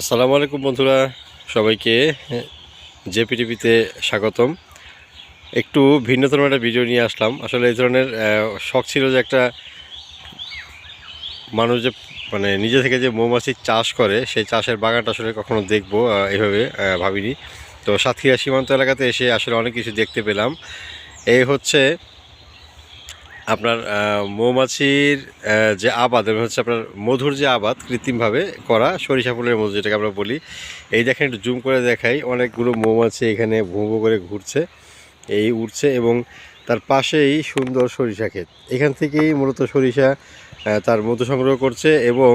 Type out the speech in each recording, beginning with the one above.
আসসালামু আলাইকুম বন্ধুরা, সবাইকে জেপিটিভিতে স্বাগতম। একটু ভিন্ন ধরনের একটা ভিডিও নিয়ে আসলাম। আসলে এই ধরনের শখ ছিল যে একটা মানুষ যে মানে নিজে থেকে যে মৌমাছি চাষ করে, সেই চাষের বাগানটা আসলে কখনো দেখব এভাবে ভাবিনি। তো সাতক্ষীরা সীমান্ত এলাকাতে এসে আসলে অনেক কিছু দেখতে পেলাম। এই হচ্ছে আপনার মৌমাছির যে আবাদ এবং হচ্ছে আপনার মধুর যে আবাদ, কৃত্রিমভাবে করা সরিষা ফুলের মধু যেটাকে আমরা বলি, এই দেখেন একটু জুম করে দেখাই, অনেকগুলো মৌমাছি এখানে ভুঁ ভুঁ করে ঘুরছে, এই উঠছে এবং তার পাশেই সুন্দর সরিষা ক্ষেত। এখান থেকেই মূলত সরিষা তার মধু সংগ্রহ করছে এবং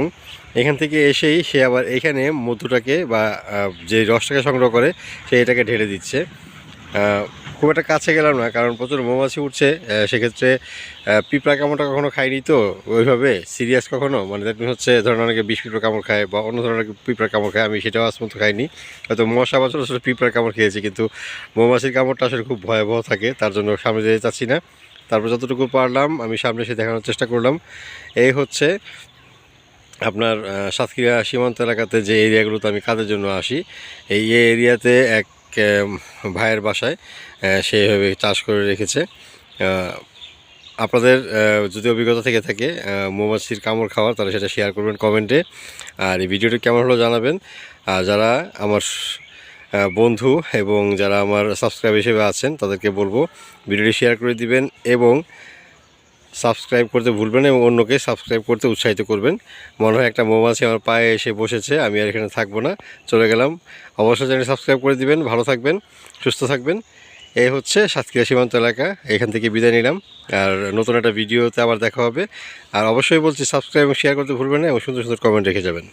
এখান থেকে এসেই সে আবার এখানে মধুটাকে বা যে রসটাকে সংগ্রহ করে, সে এটাকে ঢেলে দিচ্ছে। খুব একটা কাছে গেলাম না, কারণ প্রচুর মৌমাছি উঠছে সেক্ষেত্রে পিঁপড়া কামড়টা কখনো খাইনি তো, ওইভাবে সিরিয়াস কখনো? মানে দ্যাট হচ্ছে ধরুন অনেকে বিষ পিঁপড়া কামড় খায় বা অন্য ধরনের পিঁপড়া কামড় খায়, আমি সেটাও আজ মতো খাইনি। হয়তো মশা বা ছোটো পিঁপড়ার কামড় খেয়েছি, কিন্তু মৌমাছির কামড়টা আসলে খুব ভয়াবহ থাকে, তার জন্য সামনে যেতে চাচ্ছি না। তারপর যতটুকু পারলাম, আমি সামনে এসে দেখানোর চেষ্টা করলাম। এই হচ্ছে আপনার সাতক্ষীরা সীমান্ত এলাকাতে যে এরিয়াগুলোতে আমি কাজের জন্য আসি, এই এরিয়াতে এক ভাইয়ের বাসায় সেইভাবে চাষ করে রেখেছে। আপনাদের যদি অভিজ্ঞতা থেকে থাকে মৌমাছির কামড় খাওয়ার, তাহলে সেটা শেয়ার করবেন কমেন্টে আর এই ভিডিওটি কেমন হলো জানাবেন। আর যারা আমার বন্ধু এবং যারা আমার সাবস্ক্রাইব হিসেবে আছেন, তাদেরকে বলব ভিডিওটি শেয়ার করে দিবেন এবং সাবস্ক্রাইব করতে ভুলবেন এবং অন্যকে সাবস্ক্রাইব করতে উৎসাহিত করবেন। মনে হয় একটা মৌমাছি আমার পায়ে এসে বসেছে, আমি আর এখানে থাকব না। চলে গেলাম। অবশ্যই চ্যানেল সাবস্ক্রাইব করে দিবেন, ভালো থাকবেন, সুস্থ থাকবেন। এই হচ্ছে সাতক্ষীরা সীমান্ত এলাকা, এখান থেকে বিদায় নিলাম। আর নতুন একটা ভিডিওতে আবার দেখা হবে। আর অবশ্যই বলছি, সাবস্ক্রাইব এবং শেয়ার করতে ভুলবেন না এবং সুন্দর সুন্দর কমেন্ট রেখে যাবেন।